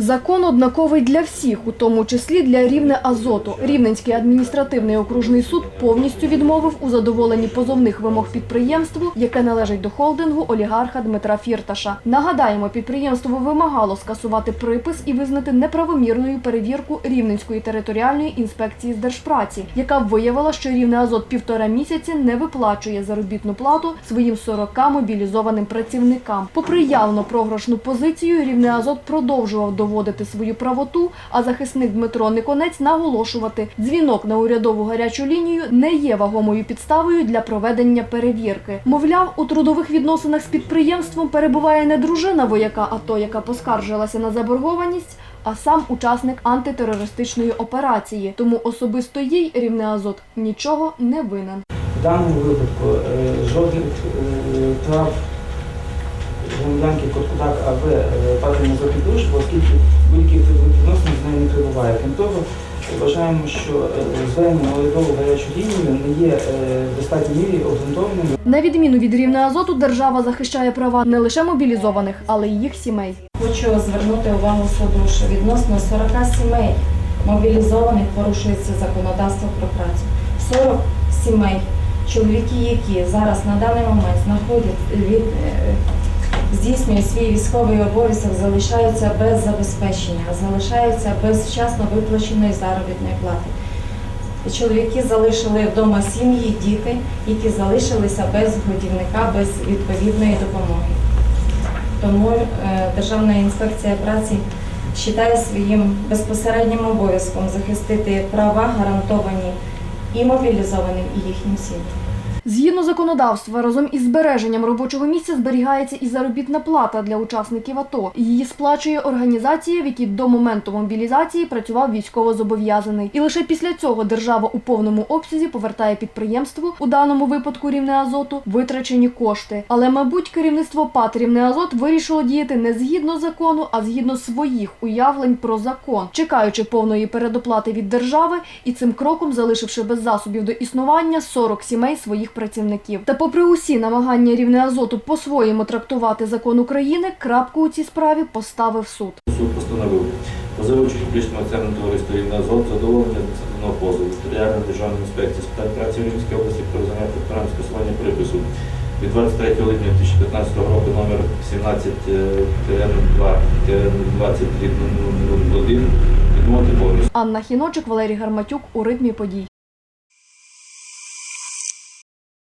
Закон однаковий для всіх, у тому числі для рівне азоту. Рівненський адміністративний окружний суд повністю відмовив у задоволенні позовних вимог підприємству, яке належить до холдингу олігарха Дмитра Фірташа. Нагадаємо, підприємство вимагало скасувати припис і визнати неправомірною перевірку Рівненської територіальної інспекції з держпраці, яка виявила, що рівне азот півтора місяці не виплачує заробітну плату своїм 40 мобілізованим працівникам. Попри явно програшну позицію, рівне азот продовжував доводити свою правоту, а захисник Дмитро Никонець наголошувати, дзвінок на урядову гарячу лінію не є вагомою підставою для проведення перевірки. Мовляв, у трудових відносинах з підприємством перебуває не дружина вояка АТО, яка поскаржилася на заборгованість. А сам учасник антитерористичної операції, тому особисто їй рівне азот нічого не винен. В даному випадку е, жодних е, прав громадянки Коткудак АВ е, падає не запідуш, оскільки будь-яких відносин з нею не прибуває. Крім того, вважаємо, що е, звернення урядову гарячу лінію не є е, в достатній мірі обґрунтованим. На відміну від рівня азоту, держава захищає права не лише мобілізованих, але й їх сімей. Хочу звернути увагу суду, що відносно 40 сімей мобілізованих порушується законодавство про працю. 40 сімей, чоловіки, які зараз на даний момент знаходять від здійснюють свій військовий обов'язок, залишаються без забезпечення, залишаються без вчасно виплаченої заробітної плати. Чоловіки залишили вдома сім'ї, діти, які залишилися без годівника, без відповідної допомоги. Тому е, Державна інспекція праці вважає своїм безпосереднім обов'язком захистити права, гарантовані і мобілізованим, і їхнім сім'ям. Згідно законодавства, разом із збереженням робочого місця зберігається і заробітна плата для учасників АТО. Її сплачує організація, в якій до моменту мобілізації працював військовозобов'язаний. І лише після цього держава у повному обсязі повертає підприємству, у даному випадку рівне азоту, витрачені кошти. Але, мабуть, керівництво ПАТ рівне азот вирішило діяти не згідно закону, а згідно своїх уявлень про закон, чекаючи повної передоплати від держави і цим кроком залишивши без засобів до існування 40 сімей своїх працівників. Та попри усі намагання рівне азоту по-своєму трактувати закон України, крапку у цій справі поставив суд. Суд постановив позивачу публічного акціонерного товариства «Рівне Азот» задоволення адміністративного позову Територіальної державної інспекції з питань праці в Рівненській області про визнання факторами скасування припису від 23 липня 2015 року номер 17 2 23 відмовити повністю. Анна Хіночик, Валерій Гарматюк у ритмі подій.